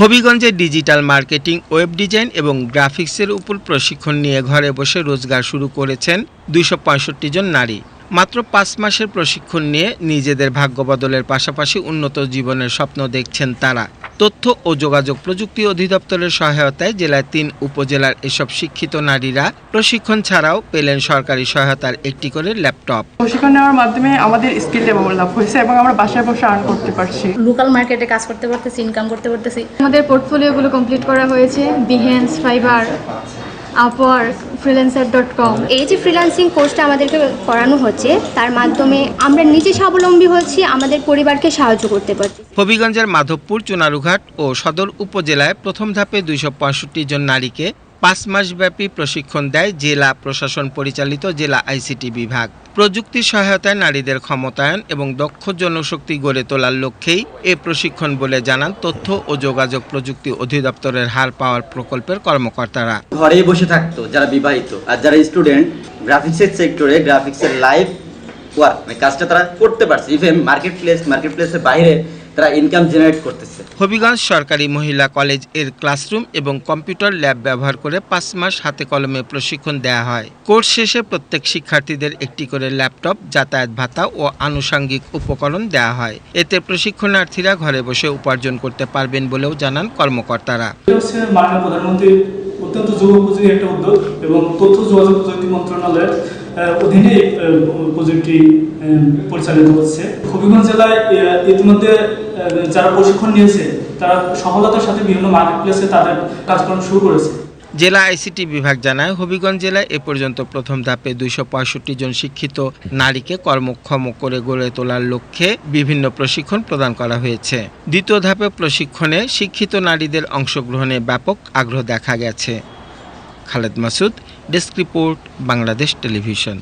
হবিগঞ্জে digital marketing, web design এবং গ্রাফিক্সের উপর প্রশিক্ষণ নিয়ে ঘরে বসে রোজগার শুরু করেছেন দুইশো পঁয়ষট্টি জন নারী। মাত্র পাঁচ মাসের প্রশিক্ষণ নিয়ে নিজেদের ভাগ্য বদলের পাশাপাশি উন্নত জীবনের স্বপ্ন দেখছেন তারা। তথ্য ও যোগাযোগ প্রযুক্তি অধিদপ্তরের সহায়তায় জেলার তিন উপজেলার এসব শিক্ষিত নারীরা প্রশিক্ষণ ছাড়াও পেলেন সরকারি সহায়তার একটি করে ল্যাপটপ। প্রশিক্ষণ নেওয়ার মাধ্যমে আমাদের স্কিল ডেভেলপ হয়েছে এবং আমরা বাসায় বসে আর্ন করতে পারছি। লোকাল মার্কেটে কাজ করতে পারতেছি ইনকাম করতে পারতেছি। আমাদের পোর্টফোলিওগুলো কমপ্লিট করা হয়েছে Behance Fiverr Upwork freelancer dot com এই যে ফ্রিল্যান্সিং কোর্সটা আমাদেরকে করানো হচ্ছে, তার মাধ্যমে আমরা নিজে স্বাবলম্বী হচ্ছি, আমাদের পরিবারকে সাহায্য করতে পারছি। হবিগঞ্জের মাধবপুর, চুনারুঘাট ও সদর উপজেলায় প্রথম ধাপে দুইশো পঁয়ষট্টি জন নারীকে পাঁচ মাসব্যাপী প্রশিক্ষণ দেয় জেলা প্রশাসন পরিচালিত জেলা আইসিটি বিভাগ। প্রযুক্তির সহায়তায় নারীদের ক্ষমতায়ন এবং দক্ষ জনশক্তি গড়ে তোলার লক্ষ্যেই এ প্রশিক্ষণ বলে জানান তথ্য ও যোগাযোগ প্রযুক্তি অধিদপ্তরের হার পাওয়ার প্রকল্পের কর্মকর্তারা। ঘরে বসে থাকতো যারা বিবাহিত আর যারা স্টুডেন্ট, গ্রাফিক্সের সেক্টরে গ্রাফিক্সের লাইভ ওয়ার্ক মানে কাজটা তারা করতে পারছে। ইভেন মার্কেট প্লেস মার্কেট প্লেসের বাইরে তারা ইনকাম জেনারেট করতেছে। হবিগঞ্জ সরকারি মহিলা কলেজের ক্লাসরুম এবং কম্পিউটার ল্যাব ব্যবহার করে পাঁচ মাস হাতে কলমে প্রশিক্ষণ দেওয়া হয়। কোর্স শেষে প্রত্যেক শিক্ষার্থীদের একটি করে ল্যাপটপ যাতায়াত ভাতা ও আনুষঙ্গিক উপকরণ দেওয়া হয়। এতে প্রশিক্ষণার্থীরা ঘরে বসে উপার্জন করতে পারবেন বলেও জানান কর্মকর্তারা। মাননীয় প্রধানমন্ত্রীর অত্যন্ত যুগোপযোগী একটা উদ্যোগ এবং তথ্য যোগাযোগ প্রযুক্তি মন্ত্রণালয়ের অধীনে প্রজেক্টটি পরিচালিত হচ্ছে। হবিগঞ্জ জেলায় ইতিমধ্যে যারা প্রশিক্ষণ নিয়েছে, তারা সফলতার সাথে বিভিন্ন মার্কেট প্লেসে তাদের কাজকর্ম শুরু করেছে। জেলা আইসিটি বিভাগ জানায়, হবিগঞ্জ জেলায় এ পর্যন্ত প্রথম ধাপে দুইশো পঁয়ষট্টি জন শিক্ষিত নারীকে কর্মক্ষম করে গড়ে তোলার লক্ষ্যে বিভিন্ন প্রশিক্ষণ প্রদান করা হয়েছে। দ্বিতীয় ধাপে প্রশিক্ষণে শিক্ষিত নারীদের অংশগ্রহণে ব্যাপক আগ্রহ দেখা গেছে। Khaled Masud desk report Bangladesh television.